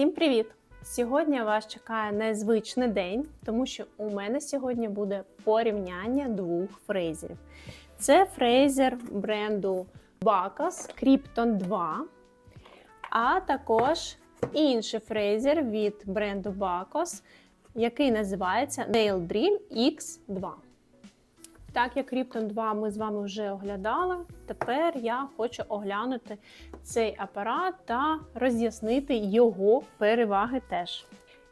Всім привіт! Сьогодні вас чекає незвичний день, тому що у мене сьогодні буде порівняння двох фрезерів. Це фрезер бренду Bacchus Krypton 2, а також інший фрезер від бренду Bacchus, який називається Nail Drill X2. Так як Ріптон 2 ми з вами вже оглядали, тепер я хочу оглянути цей апарат та роз'яснити його переваги теж.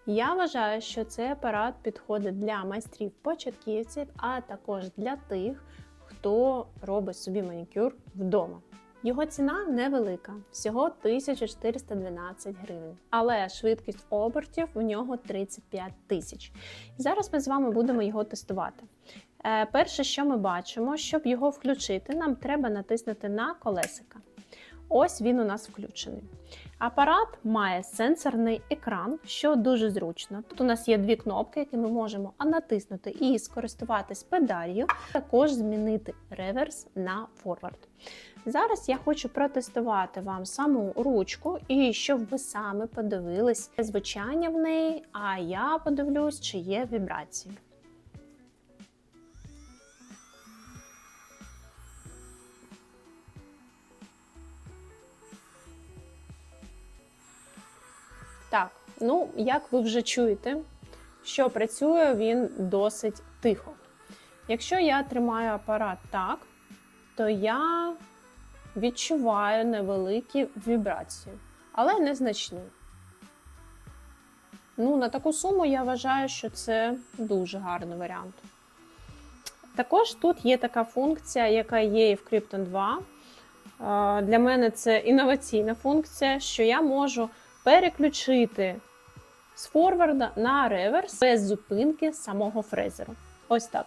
Я вважаю, що цей апарат підходить для майстрів-початківців, а також для тих, хто робить собі манікюр вдома. Його ціна невелика, всього 1412 гривень, але швидкість обертів в нього 35 тисяч. Зараз ми з вами будемо його тестувати. Е, Перше, що ми бачимо, щоб його включити, нам треба натиснути на колесика. Ось він у нас включений. Апарат має сенсорний екран, що дуже зручно. Тут у нас є дві кнопки, які ми можемо натиснути і скористуватись педалью, також змінити реверс на форвард. Зараз я хочу протестувати вам саму ручку і щоб ви саме подивились звучання в неї, а я подивлюсь, чи є вібрації. Так, ну як ви вже чуєте, що працює він досить тихо. Якщо я тримаю апарат так, то я відчуваю невеликі вібрації, але незначні. Ну, на таку суму я вважаю, що це дуже гарний варіант. Також тут є така функція, яка є і в Krypton 2. Е, Для мене це інноваційна функція, що я можу переключити з форварда на реверс без зупинки самого фрезеру. Ось так.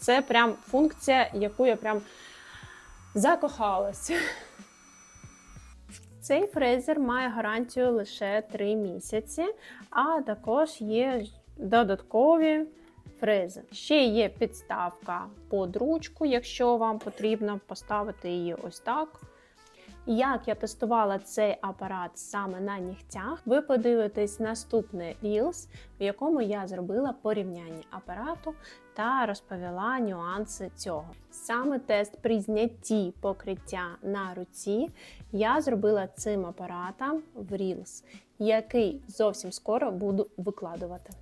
Це прям функція, яку я прям закохалась. Цей фрезер має гарантію лише 3 місяці, а також є додаткові фрези. Ще є підставка під ручку, якщо вам потрібно поставити її ось так. Як я тестувала цей апарат саме на нігтях, ви подивитесь наступний Reels, в якому я зробила порівняння апарату та розповіла нюанси цього. Саме тест при знятті покриття на руці я зробила цим апаратом в Reels, який зовсім скоро буду викладувати.